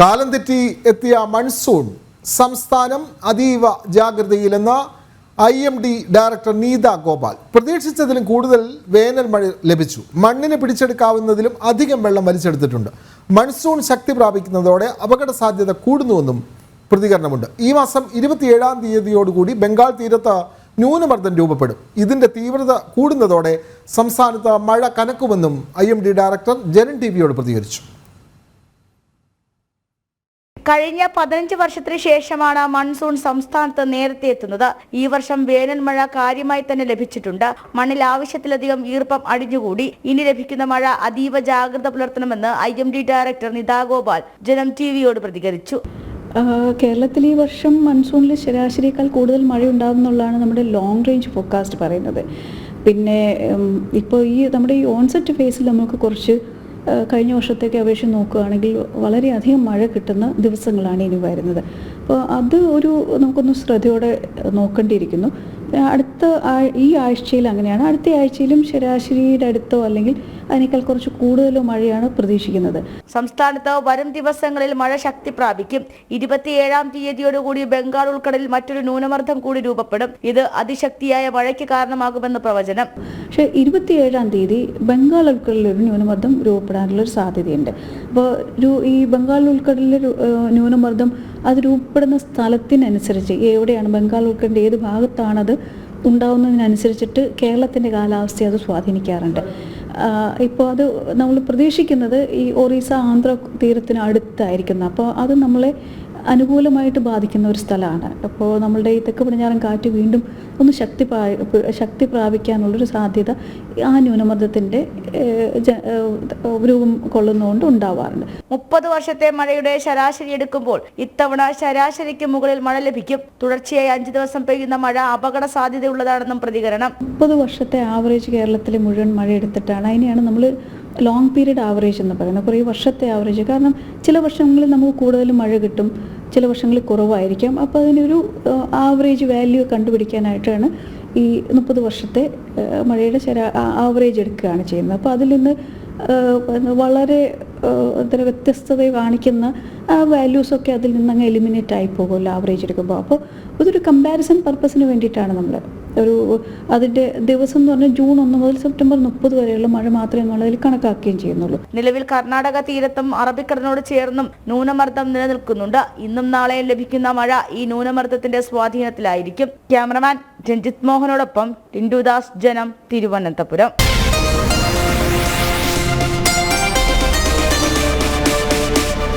കാലം തെറ്റി എത്തിയ മൺസൂൺ സംസ്ഥാനം അതീവ ജാഗ്രതയിലെന്ന I M D director Neetha Gopal. പ്രതീക്ഷിച്ചതിലും കൂടുതൽ വേനൽ മഴ ലഭിച്ചു. മണ്ണിനെ പിടിച്ചെടുക്കാവുന്നതിലും അധികം വെള്ളം വലിച്ചെടുത്തിട്ടുണ്ട്. മൺസൂൺ ശക്തി പ്രാപിക്കുന്നതോടെ അപകട സാധ്യത കൂടുന്നുവെന്നും പ്രതികരണമുണ്ട്. ഈ മാസം ഇരുപത്തിയേഴാം തീയതിയോടുകൂടി ബംഗാൾ തീരത്ത് ന്യൂനമർദ്ദം രൂപപ്പെടും. ഇതിന്റെ തീവ്രത കൂടുന്നതോടെ സംസ്ഥാനത്ത് മഴ കനക്കുമെന്നും ഐ ഡയറക്ടർ ജനൻ ടി പ്രതികരിച്ചു. കഴിഞ്ഞ പതിനഞ്ച് വർഷത്തിന് ശേഷമാണ് മൺസൂൺ സംസ്ഥാനത്ത് നേരത്തെ എത്തുന്നത്. ഈ വർഷം വേനൽ മഴ കാര്യമായി തന്നെ ലഭിച്ചിട്ടുണ്ട്. മണ്ണിൽ ആവശ്യത്തിലധികം ഈർപ്പം അടിഞ്ഞുകൂടി. ഇനി ലഭിക്കുന്ന മഴ അതീവ ജാഗ്രത പുലർത്തണമെന്ന് I M D director Neetha Gopal Janam ടിവിയോട് പ്രതികരിച്ചു. കേരളത്തിൽ ഈ വർഷം മൺസൂണിൽ ശരാശരിയേക്കാൾ കൂടുതൽ മഴ ഉണ്ടാകും എന്നുള്ളതാണ് നമ്മുടെ ലോങ് റേഞ്ച് ഫോക്കാസ്റ്റ് പറയുന്നത്. പിന്നെ ഇപ്പോൾ ഈ നമ്മുടെ ഈ ഓൺസെറ്റ് ഫേസിൽ നമുക്ക് കുറച്ച് കഴിഞ്ഞ വർഷത്തേക്ക് അപേക്ഷിച്ച് നോക്കുകയാണെങ്കിൽ വളരെയധികം മഴ കിട്ടുന്ന ദിവസങ്ങളാണ് ഇനി വരുന്നത്. അപ്പോൾ അത് ഒരു നമുക്കൊന്ന് ശ്രദ്ധയോടെ നോക്കേണ്ടിയിരിക്കുന്നു. അടുത്ത ഈ ആഴ്ചയിൽ അങ്ങനെയാണ്. അടുത്ത ആഴ്ചയിലും ശരാശരിയുടെ അടുത്തോ അല്ലെങ്കിൽ അതിനേക്കാൾ കുറച്ച് കൂടുതലോ മഴയാണ് പ്രതീക്ഷിക്കുന്നത്. സംസ്ഥാനത്ത് വരും ദിവസങ്ങളിൽ മഴ ശക്തി പ്രാപിക്കും. ഇരുപത്തിയേഴാം തീയതിയോടുകൂടി ബംഗാൾ ഉൾക്കടലിൽ മറ്റൊരു ന്യൂനമർദ്ദം കൂടി രൂപപ്പെടും. ഇത് അതിശക്തിയായ മഴയ്ക്ക് കാരണമാകുമെന്ന് പ്രവചനം. പക്ഷേ ഇരുപത്തിയേഴാം തീയതി ബംഗാൾ ഉൾക്കടലിൽ ഒരു ന്യൂനമർദ്ദം രൂപപ്പെടാനുള്ള ഒരു സാധ്യതയുണ്ട്. അപ്പോൾ ഈ ബംഗാൾ ഉൾക്കടലിലെ ന്യൂനമർദ്ദം അത് രൂപപ്പെടുന്ന സ്ഥലത്തിനനുസരിച്ച് എവിടെയാണ് ബംഗാൾ ഉൾക്കടലിന്റെ ഏത് ഭാഗത്താണത് ഉണ്ടാവുന്നതിനനുസരിച്ചിട്ട് കേരളത്തിന്റെ കാലാവസ്ഥയെ അത് സ്വാധീനിക്കാറുണ്ട്. ഇപ്പോൾ അത് നമ്മൾ പ്രതീക്ഷിക്കുന്നത് ഈ ഒറീസ ആന്ധ്ര തീരത്തിന് അടുത്തായിരിക്കുന്ന അപ്പോൾ അത് നമ്മളെ അനുകൂലമായിട്ട് ബാധിക്കുന്ന ഒരു സ്ഥലമാണ്. അപ്പോൾ നമ്മളുടെ ഈ തെക്ക് പടിഞ്ഞാറൻ കാറ്റ് വീണ്ടും ഒന്ന് ശക്തി ശക്തി പ്രാപിക്കാനുള്ളൊരു സാധ്യത ആ ന്യൂനമർദ്ദത്തിന്റെ രൂപം കൊള്ളുന്നതുകൊണ്ട് ഉണ്ടാവാറുണ്ട്. മുപ്പത് വർഷത്തെ മഴയുടെ ശരാശരി എടുക്കുമ്പോൾ ഇത്തവണ ശരാശരിക്ക് മുകളിൽ മഴ ലഭിക്കും. തുടർച്ചയായി അഞ്ച് ദിവസം പെയ്യുന്ന മഴ അപകട സാധ്യതയുള്ളതാണെന്നും പ്രതികരണം. മുപ്പത് വർഷത്തെ ആവറേജ് കേരളത്തിലെ മുഴുവൻ മഴ എടുത്തിട്ടാണ്. അതിനെയാണ് നമ്മൾ ലോങ് പീരീഡ് ആവറേജ് എന്ന് പറയുന്നത്. കുറേ വർഷത്തെ ആവറേജ് കാരണം ചില വർഷങ്ങളിൽ നമുക്ക് കൂടുതൽ മഴ കിട്ടും. ചില വർഷങ്ങളിൽ കുറവായിരിക്കാം. അപ്പോൾ അതിനൊരു ആവറേജ് വാല്യൂ കണ്ടുപിടിക്കാനായിട്ടാണ് ഈ മുപ്പത് വർഷത്തെ മഴയുടെ ശരാ ആവറേജ് എടുക്കുകയാണ് ചെയ്യുന്നത്. അപ്പോൾ അതിൽ നിന്ന് വളരെ ആ, എന്താ പറയുക, വ്യത്യസ്തത കാണിക്കുന്ന ആ വാല്യൂസൊക്കെ അതിൽ നിന്ന് അങ്ങ് എലിമിനേറ്റ് ആയി പോകുമല്ലോ ആവറേജ് എടുക്കുമ്പോൾ. അപ്പോൾ ഇതൊരു കമ്പാരിസൺ പർപ്പസിന് വേണ്ടിയിട്ടാണ് നമ്മൾ ഒരു അതിന്റെ ദിവസം എന്ന് പറഞ്ഞാൽ ജൂൺ ഒന്ന് മുതൽ സെപ്റ്റംബർ മുപ്പത് വരെയുള്ള മഴ മാത്രമേ നമ്മളതിൽ കണക്കാക്കുകയും ചെയ്യുന്നുള്ളൂ. നിലവിൽ കർണാടക തീരത്തും അറബിക്കടലിനോട് ചേർന്നും ന്യൂനമർദ്ദം നിലനിൽക്കുന്നുണ്ട്. ഇന്നും നാളെയും ലഭിക്കുന്ന മഴ ഈ ന്യൂനമർദ്ദത്തിന്റെ സ്വാധീനത്തിലായിരിക്കും. ക്യാമറമാൻ രഞ്ജിത് മോഹനോടൊപ്പം ടിൻഡുദാസ് ജനം തിരുവനന്തപുരം.